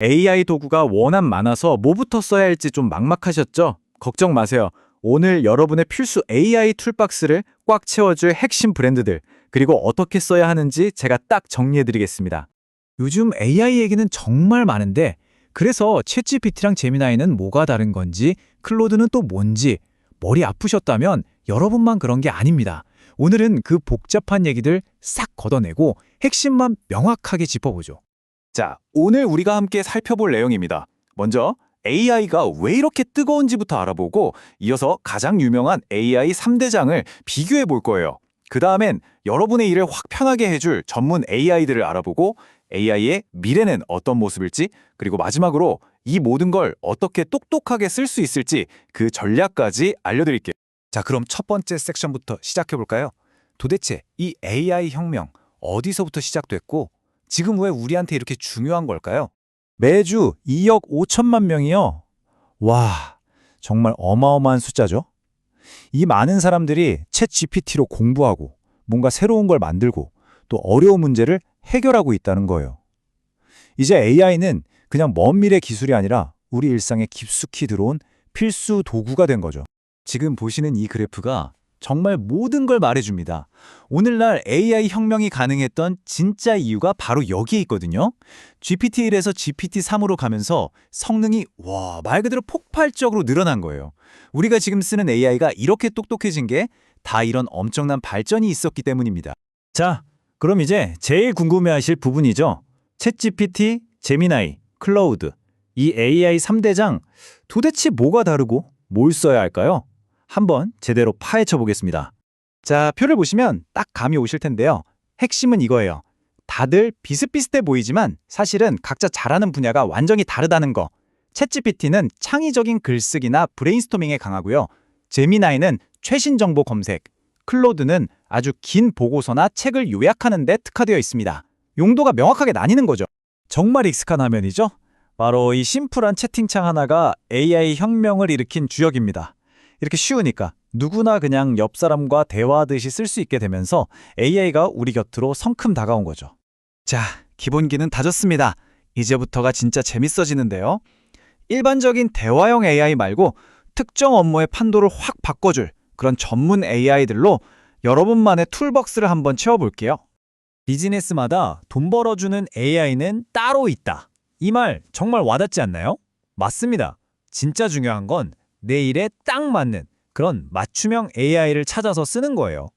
AI 도구가 워낙 많아서 뭐부터 써야 할지 좀 막막하셨죠? 걱정 마세요. 오늘 여러분의 필수 AI 툴박스를 꽉 채워줄 핵심 브랜드들, 그리고 어떻게 써야 하는지 제가 딱 정리해드리겠습니다. 요즘 AI 얘기는 정말 많은데 그래서 챗GPT랑 제미나이는 뭐가 다른 건지 클로드는 또 뭔지 머리 아프셨다면 여러분만 그런 게 아닙니다. 오늘은 그 복잡한 얘기들 싹 걷어내고 핵심만 명확하게 짚어보죠. 자, 오늘 우리가 함께 살펴볼 내용입니다. 먼저 AI가 왜 이렇게 뜨거운지부터 알아보고 이어서 가장 유명한 AI 3대장을 비교해 볼 거예요. 그 다음엔 여러분의 일을 확 편하게 해줄 전문 AI들을 알아보고 AI의 미래는 어떤 모습일지 그리고 마지막으로 이 모든 걸 어떻게 똑똑하게 쓸 수 있을지 그 전략까지 알려드릴게요. 자, 그럼 첫 번째 섹션부터 시작해 볼까요? 도대체 이 AI 혁명 어디서부터 시작됐고 지금 왜 우리한테 이렇게 중요한 걸까요? 매주 2억 5천만 명이요. 와, 정말 어마어마한 숫자죠. 이 많은 사람들이 챗 GPT로 공부하고 뭔가 새로운 걸 만들고 또 어려운 문제를 해결하고 있다는 거예요. 이제 AI는 그냥 먼 미래 기술이 아니라 우리 일상에 깊숙이 들어온 필수 도구가 된 거죠. 지금 보시는 이 그래프가 정말 모든 걸 말해줍니다. 오늘날 AI 혁명이 가능했던 진짜 이유가 바로 여기에 있거든요. GPT-1에서 GPT-3으로 가면서 성능이 와, 말 그대로 폭발적으로 늘어난 거예요. 우리가 지금 쓰는 AI가 이렇게 똑똑해진 게 다 이런 엄청난 발전이 있었기 때문입니다. 자, 그럼 이제 제일 궁금해하실 부분이죠. 챗GPT, 제미나이, 클라우드, 이 AI 3대장 도대체 뭐가 다르고 뭘 써야 할까요? 한번 제대로 파헤쳐 보겠습니다. 자, 표를 보시면 딱 감이 오실 텐데요. 핵심은 이거예요. 다들 비슷비슷해 보이지만 사실은 각자 잘하는 분야가 완전히 다르다는 거. 챗GPT는 창의적인 글쓰기나 브레인스토밍에 강하고요. 제미나이는 최신 정보 검색, 클로드는 아주 긴 보고서나 책을 요약하는 데 특화되어 있습니다. 용도가 명확하게 나뉘는 거죠. 정말 익숙한 화면이죠? 바로 이 심플한 채팅창 하나가 AI 혁명을 일으킨 주역입니다. 이렇게 쉬우니까 누구나 그냥 옆 사람과 대화하듯이 쓸 수 있게 되면서 AI가 우리 곁으로 성큼 다가온 거죠. 자, 기본기는 다졌습니다. 이제부터가 진짜 재밌어지는데요. 일반적인 대화형 AI 말고 특정 업무의 판도를 확 바꿔줄 그런 전문 AI들로 여러분만의 툴박스를 한번 채워볼게요. 비즈니스마다 돈 벌어주는 AI는 따로 있다. 이 말 정말 와닿지 않나요? 맞습니다. 진짜 중요한 건 내 일에 딱 맞는 그런 맞춤형 AI를 찾아서 쓰는 거예요.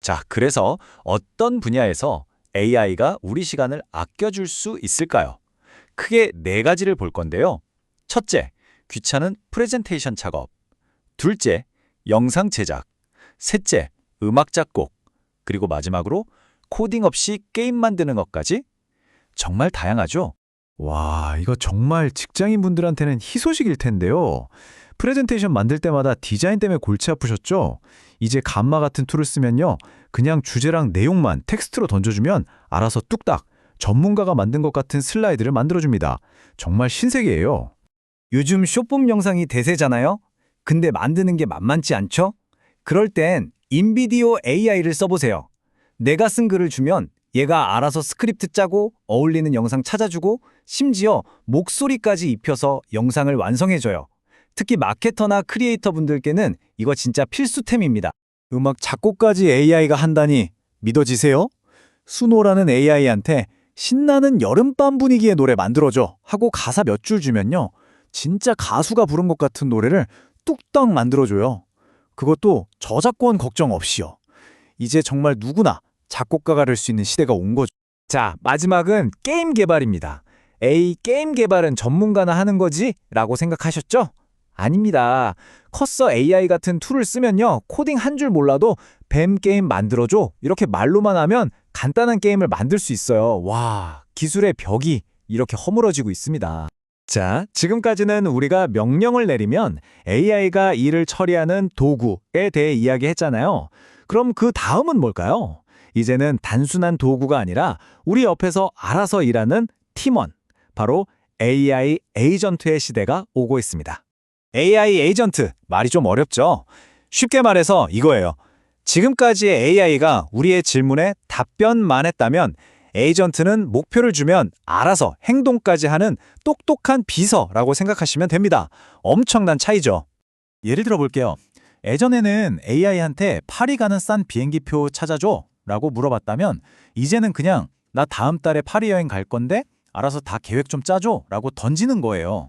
자, 그래서 어떤 분야에서 AI가 우리 시간을 아껴줄 수 있을까요? 크게 네 가지를 볼 건데요. 첫째, 귀찮은 프레젠테이션 작업. 둘째, 영상 제작. 셋째, 음악 작곡. 그리고 마지막으로 코딩 없이 게임 만드는 것까지. 정말 다양하죠? 와, 이거 정말 직장인 분들한테는 희소식일 텐데요. 프레젠테이션 만들 때마다 디자인 때문에 골치 아프셨죠? 이제 감마 같은 툴을 쓰면요. 그냥 주제랑 내용만 텍스트로 던져주면 알아서 뚝딱 전문가가 만든 것 같은 슬라이드를 만들어줍니다. 정말 신세계예요. 요즘 쇼폼 영상이 대세잖아요? 근데 만드는 게 만만치 않죠? 그럴 땐 인비디오 AI를 써보세요. 내가 쓴 글을 주면 얘가 알아서 스크립트 짜고 어울리는 영상 찾아주고 심지어 목소리까지 입혀서 영상을 완성해줘요. 특히 마케터나 크리에이터 분들께는 이거 진짜 필수템입니다. 음악 작곡까지 AI가 한다니 믿어지세요? 수노라는 AI한테 신나는 여름밤 분위기의 노래 만들어줘 하고 가사 몇 줄 주면요. 진짜 가수가 부른 것 같은 노래를 뚝딱 만들어줘요. 그것도 저작권 걱정 없이요. 이제 정말 누구나 작곡가가 될 수 있는 시대가 온 거죠. 자, 마지막은 게임 개발입니다. 에이, 게임 개발은 전문가나 하는 거지? 라고 생각하셨죠? 아닙니다. 커서 AI 같은 툴을 쓰면요. 코딩 한 줄 몰라도 뱀 게임 만들어줘. 이렇게 말로만 하면 간단한 게임을 만들 수 있어요. 와, 기술의 벽이 이렇게 허물어지고 있습니다. 자, 지금까지는 우리가 명령을 내리면 AI가 일을 처리하는 도구에 대해 이야기했잖아요. 그럼 그 다음은 뭘까요? 이제는 단순한 도구가 아니라 우리 옆에서 알아서 일하는 팀원, 바로 AI 에이전트의 시대가 오고 있습니다. AI 에이전트, 말이 좀 어렵죠? 쉽게 말해서 이거예요. 지금까지의 AI가 우리의 질문에 답변만 했다면 에이전트는 목표를 주면 알아서 행동까지 하는 똑똑한 비서라고 생각하시면 됩니다. 엄청난 차이죠. 예를 들어 볼게요. 예전에는 AI한테 파리 가는 싼 비행기표 찾아줘 라고 물어봤다면 이제는 그냥 나 다음 달에 파리 여행 갈 건데 알아서 다 계획 좀 짜줘 라고 던지는 거예요.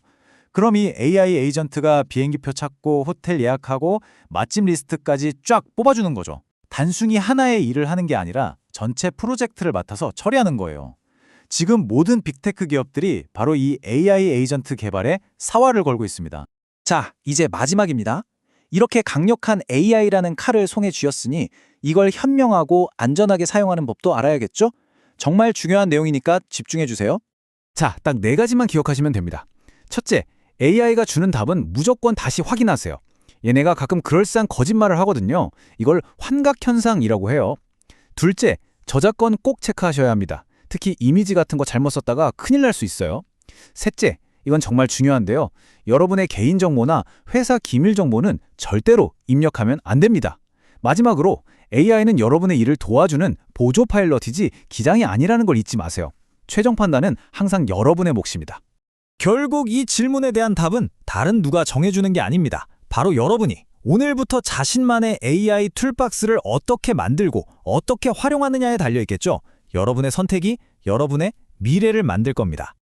그럼 이 AI 에이전트가 비행기표 찾고 호텔 예약하고 맛집 리스트까지 쫙 뽑아주는 거죠. 단순히 하나의 일을 하는 게 아니라 전체 프로젝트를 맡아서 처리하는 거예요. 지금 모든 빅테크 기업들이 바로 이 AI 에이전트 개발에 사활을 걸고 있습니다. 자, 이제 마지막입니다. 이렇게 강력한 AI라는 칼을 손에 쥐었으니 이걸 현명하고 안전하게 사용하는 법도 알아야겠죠? 정말 중요한 내용이니까 집중해 주세요. 자, 딱 네 가지만 기억하시면 됩니다. 첫째, AI가 주는 답은 무조건 다시 확인하세요. 얘네가 가끔 그럴싸한 거짓말을 하거든요. 이걸 환각현상이라고 해요. 둘째, 저작권 꼭 체크하셔야 합니다. 특히 이미지 같은 거 잘못 썼다가 큰일 날 수 있어요. 셋째, 이건 정말 중요한데요. 여러분의 개인정보나 회사 기밀 정보는 절대로 입력하면 안 됩니다. 마지막으로 AI는 여러분의 일을 도와주는 보조 파일럿이지 기장이 아니라는 걸 잊지 마세요. 최종 판단은 항상 여러분의 몫입니다. 결국 이 질문에 대한 답은 다른 누가 정해주는 게 아닙니다. 바로 여러분이 오늘부터 자신만의 AI 툴박스를 어떻게 만들고 어떻게 활용하느냐에 달려 있겠죠. 여러분의 선택이 여러분의 미래를 만들 겁니다.